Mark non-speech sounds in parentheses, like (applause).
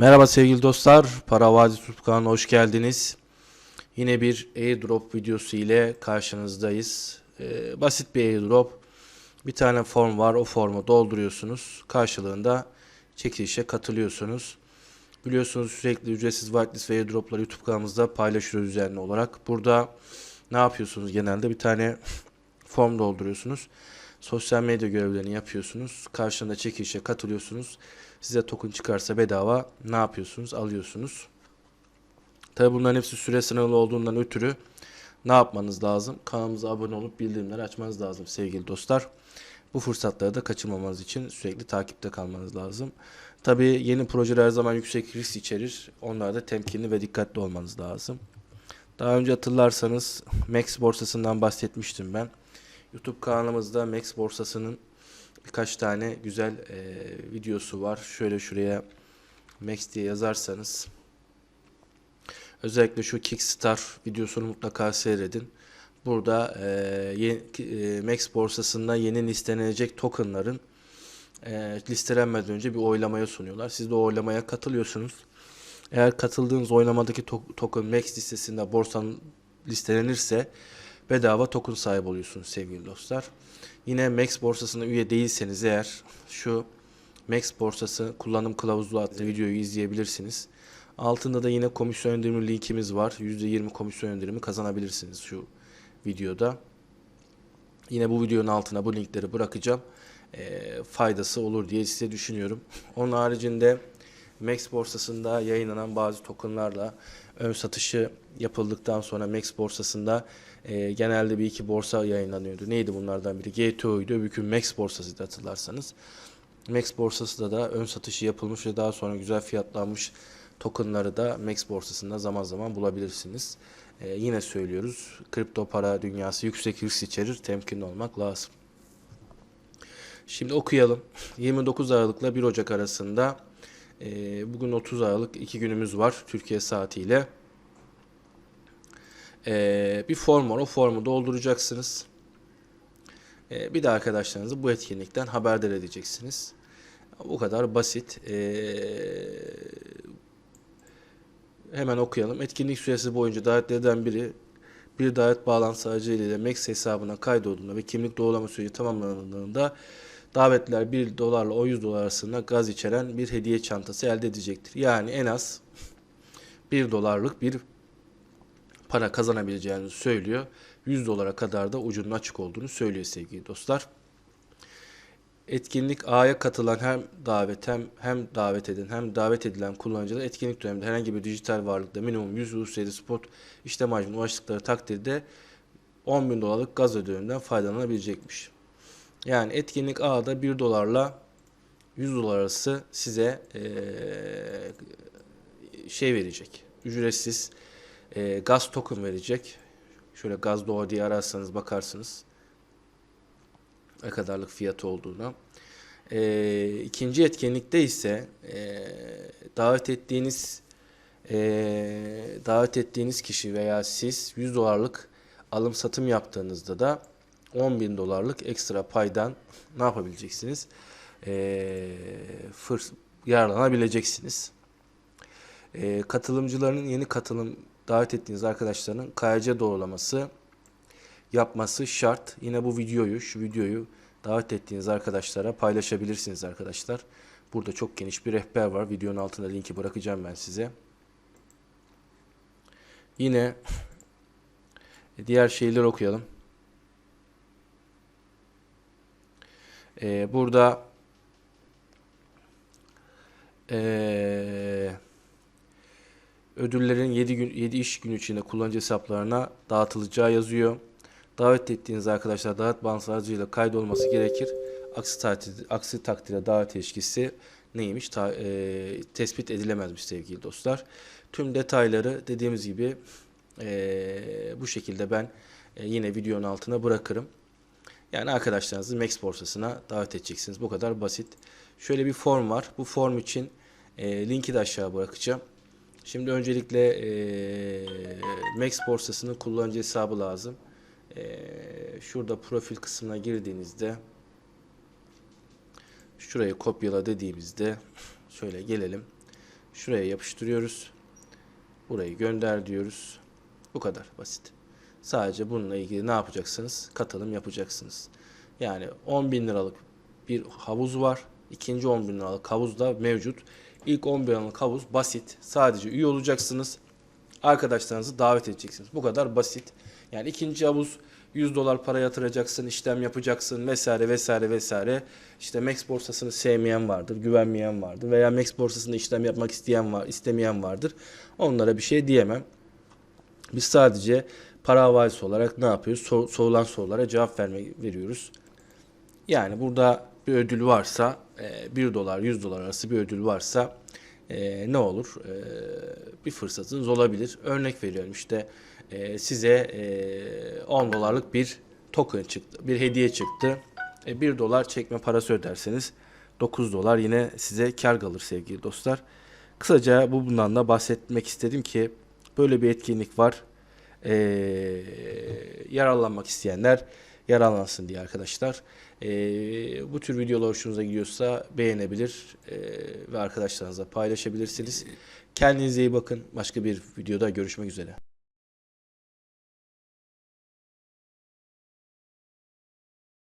Merhaba sevgili dostlar, Paravazi Tutkan'a hoş geldiniz. Yine bir airdrop videosu ile karşınızdayız. Ee, basit bir airdrop. Bir tane form var, o formu dolduruyorsunuz. Karşılığında çekilişe katılıyorsunuz. Biliyorsunuz sürekli ücretsiz whitelist ve airdropları YouTube kanalımızda paylaşıyoruz düzenli olarak. Burada ne yapıyorsunuz genelde? Bir tane (laughs) form dolduruyorsunuz. Sosyal medya görevlerini yapıyorsunuz. Karşında çekilişe katılıyorsunuz. Size token çıkarsa bedava ne yapıyorsunuz? Alıyorsunuz. Tabi bunların hepsi süre sınırlı olduğundan ötürü ne yapmanız lazım? Kanalımıza abone olup bildirimleri açmanız lazım sevgili dostlar. Bu fırsatları da kaçırmamanız için sürekli takipte kalmanız lazım. Tabi yeni projeler her zaman yüksek risk içerir. Onlarda temkinli ve dikkatli olmanız lazım. Daha önce hatırlarsanız Max borsasından bahsetmiştim ben. YouTube kanalımızda Max borsasının birkaç tane güzel e, videosu var. Şöyle şuraya Max diye yazarsanız özellikle şu Kickstar videosunu mutlaka seyredin. Burada e, yeni, e, Max borsasında yeni listelenecek tokenların e, listelenmeden önce bir oylamaya sunuyorlar. Siz de o oylamaya katılıyorsunuz. Eğer katıldığınız oylamadaki to- token Max listesinde borsanın listelenirse bedava token sahibi oluyorsunuz sevgili dostlar. Yine Max borsasına üye değilseniz eğer şu Max borsası kullanım kılavuzu adlı videoyu izleyebilirsiniz. Altında da yine komisyon indirimi linkimiz var. %20 komisyon indirimi kazanabilirsiniz şu videoda. Yine bu videonun altına bu linkleri bırakacağım. Eee, faydası olur diye size düşünüyorum. Onun haricinde Max borsasında yayınlanan bazı tokenlarla ön satışı yapıldıktan sonra Max borsasında e, genelde bir iki borsa yayınlanıyordu. Neydi bunlardan biri? GTO'ydu, öbürkü Max borsasıydı hatırlarsanız. Max borsasında da ön satışı yapılmış ve daha sonra güzel fiyatlanmış tokenları da Max borsasında zaman zaman bulabilirsiniz. E, yine söylüyoruz, kripto para dünyası yüksek risk içerir, temkinli olmak lazım. Şimdi okuyalım. (laughs) 29 Aralık'la 1 Ocak arasında e, bugün 30 Aralık 2 günümüz var Türkiye saatiyle. E, bir form var. O formu dolduracaksınız. E, bir de arkadaşlarınızı bu etkinlikten haberdar edeceksiniz. Bu kadar basit. E, hemen okuyalım. Etkinlik süresi boyunca davetlerden biri bir davet bağlantısı aracılığıyla Max hesabına kaydolduğunda ve kimlik doğrulama süreci tamamlandığında davetliler 1 dolarla 100 dolar arasında gaz içeren bir hediye çantası elde edecektir. Yani en az 1 dolarlık bir para kazanabileceğini söylüyor. 100 dolara kadar da ucunun açık olduğunu söylüyor sevgili dostlar. Etkinlik A'ya katılan hem davet hem hem davet eden hem davet edilen kullanıcılar etkinlik döneminde herhangi bir dijital varlıkta minimum 100 USD spot işlem hacmine ulaştıkları takdirde 10 bin dolarlık gaz ödülünden faydalanabilecekmiş. Yani etkinlik A'da 1 dolarla 100 dolar arası size eee, şey verecek. Ücretsiz eee, gaz token verecek. Şöyle gaz doğa diye ararsanız bakarsınız ne kadarlık fiyatı olduğuna. Ee, ikinci etkinlikte ise e, davet ettiğiniz e, davet ettiğiniz kişi veya siz 100 dolarlık alım satım yaptığınızda da 10 bin dolarlık ekstra paydan (laughs) ne yapabileceksiniz? E, fırs yararlanabileceksiniz. E, katılımcıların yeni katılım davet ettiğiniz arkadaşların KYC doğrulaması yapması şart. Yine bu videoyu, şu videoyu davet ettiğiniz arkadaşlara paylaşabilirsiniz arkadaşlar. Burada çok geniş bir rehber var. Videonun altına linki bırakacağım ben size. Yine (laughs) diğer şeyleri okuyalım. Ee, burada ee, ödüllerin 7 gün 7 iş günü içinde kullanıcı hesaplarına dağıtılacağı yazıyor. Davet ettiğiniz arkadaşlar davet bağlantısı aracıyla kaydolması gerekir. Aksi, takdir, aksi takdirde davet ilişkisi neymiş ta, e, tespit edilemezmiş sevgili dostlar. Tüm detayları dediğimiz gibi e, bu şekilde ben e, yine videonun altına bırakırım. Yani arkadaşlarınızı Max borsasına davet edeceksiniz. Bu kadar basit. Şöyle bir form var. Bu form için e, linki de aşağı bırakacağım. Şimdi öncelikle e, Max borsasının kullanıcı hesabı lazım. Ee, şurada profil kısmına girdiğinizde şurayı kopyala dediğimizde şöyle gelelim. Şuraya yapıştırıyoruz. Burayı gönder diyoruz. Bu kadar basit. Sadece bununla ilgili ne yapacaksınız? Katılım yapacaksınız. Yani 10 bin liralık bir havuz var. İkinci 10 bin liralık havuz da mevcut. İlk 10 bin liralık havuz basit. Sadece üye olacaksınız. Arkadaşlarınızı davet edeceksiniz. Bu kadar basit. Yani ikinci havuz 100 dolar para yatıracaksın, işlem yapacaksın vesaire vesaire vesaire. İşte Max borsasını sevmeyen vardır, güvenmeyen vardır veya Max borsasında işlem yapmak isteyen var, istemeyen vardır. Onlara bir şey diyemem. Biz sadece para havalisi olarak ne yapıyoruz? So- sorulan sorulara cevap verme veriyoruz. Yani burada bir ödül varsa, e, 1 dolar 100 dolar arası bir ödül varsa e, ne olur? E, bir fırsatınız olabilir. Örnek veriyorum işte e, size e, 10 dolarlık bir token çıktı, bir hediye çıktı. E, 1 dolar çekme parası öderseniz 9 dolar yine size kar kalır sevgili dostlar. Kısaca bu bundan da bahsetmek istedim ki böyle bir etkinlik var. E, yararlanmak isteyenler yararlansın diye arkadaşlar. E, bu tür videolar hoşunuza gidiyorsa beğenebilir e, ve arkadaşlarınızla paylaşabilirsiniz. Kendinize iyi bakın. Başka bir videoda görüşmek üzere.